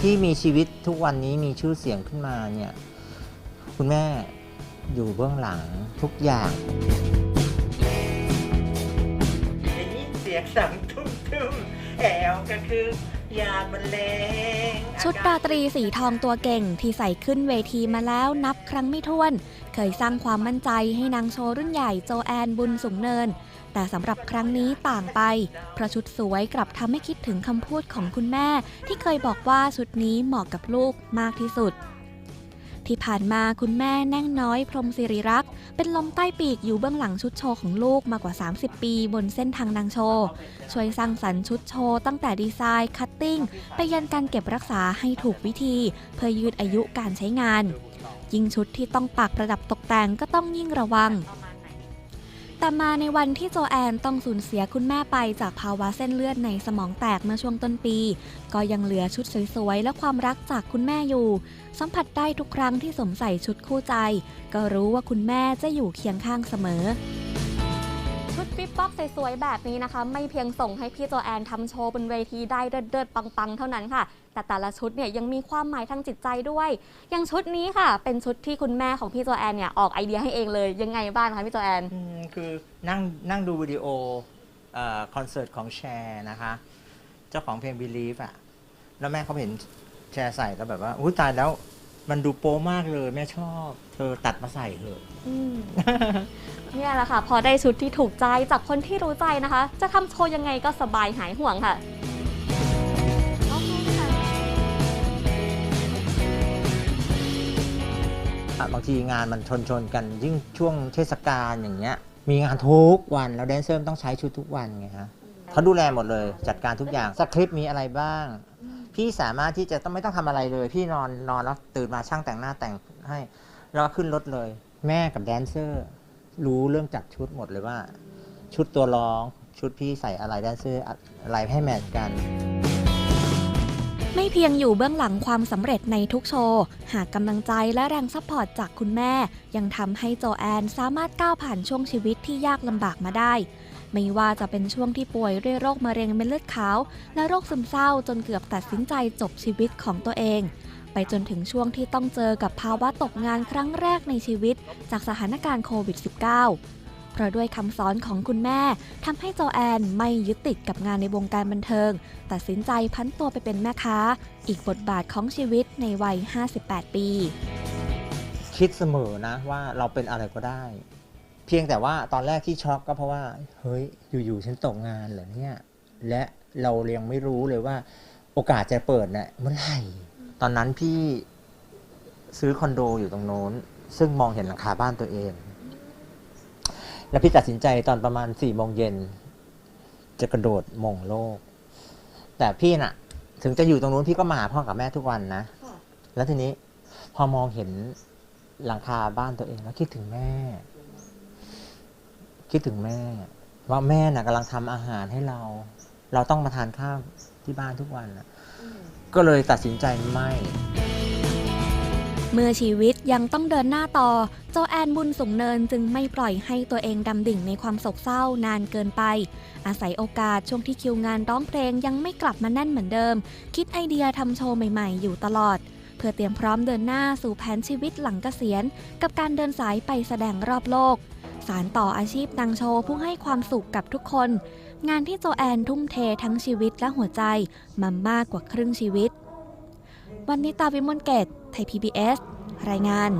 ที่มีชีวิตทุกวันนี้มีชื่อเสียงขึ้นมาเนี่ยคุณแม่อยู่เบื้องหลังทุกอย่างได้ยินเสียงสังทุ่มทุ่มแอวก็คือ ยาบรรเลงชุดราตรีสีทองตัวเก่งที่ใส่ขึ้นเวทีมาแล้วนับครั้งไม่ถ้วน เคยสร้างความมั่นใจให้นางโชว์รุ่นใหญ่โจแอนบุญสูงเนิน แต่สำหรับครั้งนี้ต่างไป เพราะชุดสวยกลับทำให้คิดถึงคำพูดของคุณแม่ ที่เคยบอกว่าชุดนี้เหมาะกับลูกมากที่สุด ที่ผ่านมาคุณแม่แน่งน้อยพรมสิริรักษ์ เป็นลมใต้ปีกอยู่เบื้องหลังชุดโชว์ของลูกมากว่า 30 ปีบนเส้นทางนางโชว์ ช่วยสร้างสรรค์ชุดโชว์ตั้งแต่ดีไซน์คัตติ้ง ไปยันการเก็บรักษาให้ถูกวิธี เพื่อยืดอายุการใช้งาน ยิ่งชุดที่ต้องปักประดับตกแต่งก็ต้องยิ่งระวัง แต่มาในวันที่โจแอนต้องสูญเสียคุณแม่ไปจากภาวะเส้นเลือดในสมองแตกเมื่อช่วงต้นปี ก็ยังเหลือชุดสวยๆ และความรักจากคุณแม่อยู่ สัมผัสได้ทุกครั้งที่สวมใส่ชุดคู่ใจ ก็รู้ว่าคุณแม่จะอยู่เคียงข้างเสมอ ชุดปิ๊บป๊อบสวยๆแบบนี้นะคะ ไม่เพียงส่งให้พี่โจแอนทำโชว์บนเวทีได้เดิดๆปังๆ เท่านั้นค่ะ แต่แต่ละชุดเนี่ยยังมีความหมายทางจิตใจด้วย อย่างชุดนี้ค่ะ เป็นชุดที่คุณแม่ของพี่โจแอนเนี่ยออกไอเดียให้เองเลยยังไงบ้างคะพี่โจแอนอืมคือนั่งนั่งดูวิดีโอเอ่อคอนเสิร์ตของแชร์นะคะ เจ้าของเพลง Believe อะแล้วแม่เขาเห็นแชร์ใส่แล้วแบบว่าอุ้ยตายแล้ว มันดูโป๊มากเลย แม่ชอบ เธอตัดมาใส่เถอะเนี่ยแหละค่ะ พอได้ชุดที่ถูกใจจากคนที่รู้ใจนะคะ จะทำโชว์ยังไงก็สบายหายห่วงค่ะ อะบางทีงานมันชนชนๆกันยิ่งช่วงเทศกาลอย่างเงี้ย มีงานทุกวันแล้วแดนเซอร์ต้องใช้ชุดทุกวันไงฮะเขาดูแลหมดเลยจัดการทุกอย่างสคริปต์มีอะไรบ้าง พี่สามารถที่จะต้องไม่ต้องทำอะไรเลย พี่นอนนอนแล้วตื่นมาช่างแต่งหน้าแต่งให้แล้วขึ้นรถเลย แม่กับแดนเซอร์ รู้เรื่องจัดชุดหมดเลยว่า ชุดตัวร้องชุดพี่ใส่อะไรแดนเซอร์อะไรให้แมทกันไม่เพียงอยู่เบื้องหลังความสำเร็จในทุกโชว์ หากกำลังใจและแรงซัพพอร์ตจากคุณแม่ ยังทำให้โจแอนสามารถก้าวผ่านช่วงชีวิตที่ยากลำบากมาได้ ไม่ว่าจะเป็นช่วงที่ป่วยด้วยโรคมะเร็งเม็ดเลือดขาว และโรคซึมเศร้าจนเกือบตัดสินใจจบชีวิตของตัวเอง ไปจนถึงช่วงที่ต้องเจอกับภาวะตกงานครั้งแรกในชีวิต จากสถานการณ์โควิด -19 เพราะด้วยคำสอนของคุณแม่ทำให้โจแอนไม่ยึดติดกับงานในวงการบันเทิง ตัดสินใจพันตัวไปเป็นแม่ค้า อีกบทบาทของชีวิตในวัย 58 ปี คิดเสมอนะว่าเราเป็นอะไรก็ได้ เพียงแต่ว่าตอนแรกที่ช็อกก็เพราะว่า เฮ้ย อยู่ๆฉันตกงานเหรอเนี่ย และเรายังไม่รู้เลยว่า โอกาสจะเปิดเนะ่ยเมื่อไหร่ ตอนนั้นพี่ซื้อคอนโดอยู่ตรงโน้น ซึ่งมองเห็นหลังคาบ้านตัวเอง แล้วพี่ตัดสินใจตอนประมาณสี่โมงเย็น จะกระโดดมงโลก แต่พี่น่ะ ถึงจะอยู่ตรงนู้นพี่ก็มาหาพ่อกับแม่ทุกวันนะ แล้วทีนี้พอมองเห็นหลังคาบ้านตัวเองแล้วคิดถึงแม่ คิดถึงแม่ ว่าแม่น่ะกำลังทำอาหารให้เรา เราต้องมาทานข้าวที่บ้านทุกวันน่ะก็เลยตัดสินใจไม่ เมื่อชีวิตยังต้องเดินหน้าต่อ โจแอนบุญสูงเนินจึงไม่ปล่อยให้ตัวเองดำดิ่งในความโศกเศร้านานเกินไป อาศัยโอกาสช่วงที่คิวงานร้องเพลงยังไม่กลับมาแน่นเหมือนเดิม คิดไอเดียทำโชว์ใหม่ ๆ อยู่ตลอด เพื่อเตรียมพร้อมเดินหน้าสู่แผนชีวิตหลังเกษียณ กับการเดินสายไปแสดงรอบโลก สารต่ออาชีพนางโชว์ผู้ให้ความสุขกับทุกคน งานที่โจแอนทุ่มเททั้งชีวิตและหัวใจมามากกว่าครึ่งชีวิต วันนี้ตาวิมลเกตไทย PBS รายงาน